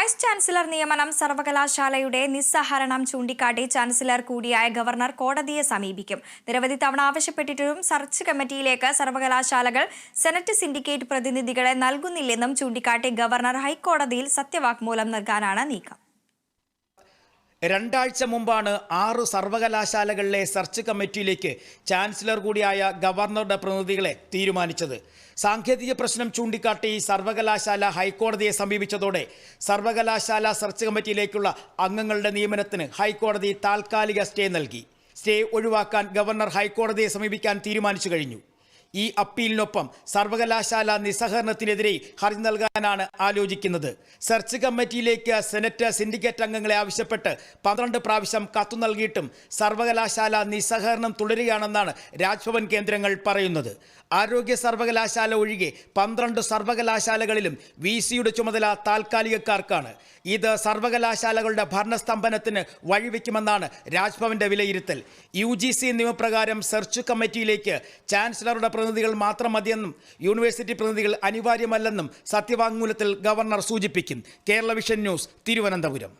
Vice chancellor നിയമനം സർവകലാശാലയുടെ നിസ്സഹരണം ചൂണ്ടിക്കാട്ടി ചാൻസലർ കൂടിയായ ഗവർണർ കോടതിയെ സമീപിക്കും. നിരവധി തവണ ആവശ്യപ്പെട്ടിട്ടും സർച്ച് കമ്മിറ്റിയിലേക്ക് സർവകലാശാലകൾ സെനറ്റ് സിൻഡിക്കേറ്റ് പ്രതിനിധികളെ നൽകുന്നില്ലെന്നും ചൂണ്ടിക്കാട്ടി ഗവർണർ ഹൈക്കോടതിയിൽ സത്യവാങ്മൂലം നൽകാനാണ് നീക്കം. രണ്ടാഴ്ച മുമ്പാണ് ആറ് സർവകലാശാലകളിലെ സെർച്ച് കമ്മിറ്റിയിലേക്ക് ചാൻസലർ കൂടിയായ ഗവർണറുടെ പ്രതിനിധികളെ തീരുമാനിച്ചത്. സാങ്കേതിക പ്രശ്നം ചൂണ്ടിക്കാട്ടി സർവകലാശാല ഹൈക്കോടതിയെ സമീപിച്ചതോടെ സർവകലാശാല സെർച്ച് കമ്മിറ്റിയിലേക്കുള്ള അംഗങ്ങളുടെ നിയമനത്തിന് ഹൈക്കോടതി താൽക്കാലിക സ്റ്റേ നൽകി. സ്റ്റേ ഒഴിവാക്കാൻ ഗവർണർ ഹൈക്കോടതിയെ സമീപിക്കാൻ തീരുമാനിച്ചു കഴിഞ്ഞു. ഈ അപ്പീലിനൊപ്പം സർവകലാശാല നിസ്സഹകരണത്തിനെതിരെ ഹർജി നൽകാനാണ് ആലോചിക്കുന്നത്. സെർച്ച് കമ്മിറ്റിയിലേക്ക് സെനറ്റ് സിൻഡിക്കേറ്റ് അംഗങ്ങളെ ആവശ്യപ്പെട്ട് പന്ത്രണ്ട് പ്രാവശ്യം കത്തു നൽകിയിട്ടും സർവകലാശാല നിസ്സഹകരണം തുടരുകയാണെന്നാണ് രാജ്ഭവൻ കേന്ദ്രങ്ങൾ പറയുന്നത്. ആരോഗ്യ സർവകലാശാല ഒഴികെ പന്ത്രണ്ട് സർവകലാശാലകളിലും വി സിയുടെ ചുമതല താൽക്കാലികക്കാർക്കാണ്. ഇത് സർവകലാശാലകളുടെ ഭരണസ്തംഭനത്തിന് വഴിവെക്കുമെന്നാണ് രാജ്ഭവന്റെ വിലയിരുത്തൽ. യു നിയമപ്രകാരം സെർച്ച് കമ്മിറ്റിയിലേക്ക് ചാൻസലറുടെ പ്രതിനിധികൾ മാത്രം മതിയെന്നും യൂണിവേഴ്സിറ്റി പ്രതിനിധികൾ അനിവാര്യമല്ലെന്നും സത്യവാങ്മൂലത്തിൽ ഗവർണർ സൂചിപ്പിക്കും. Kerala vision news Thiruvananthapuram.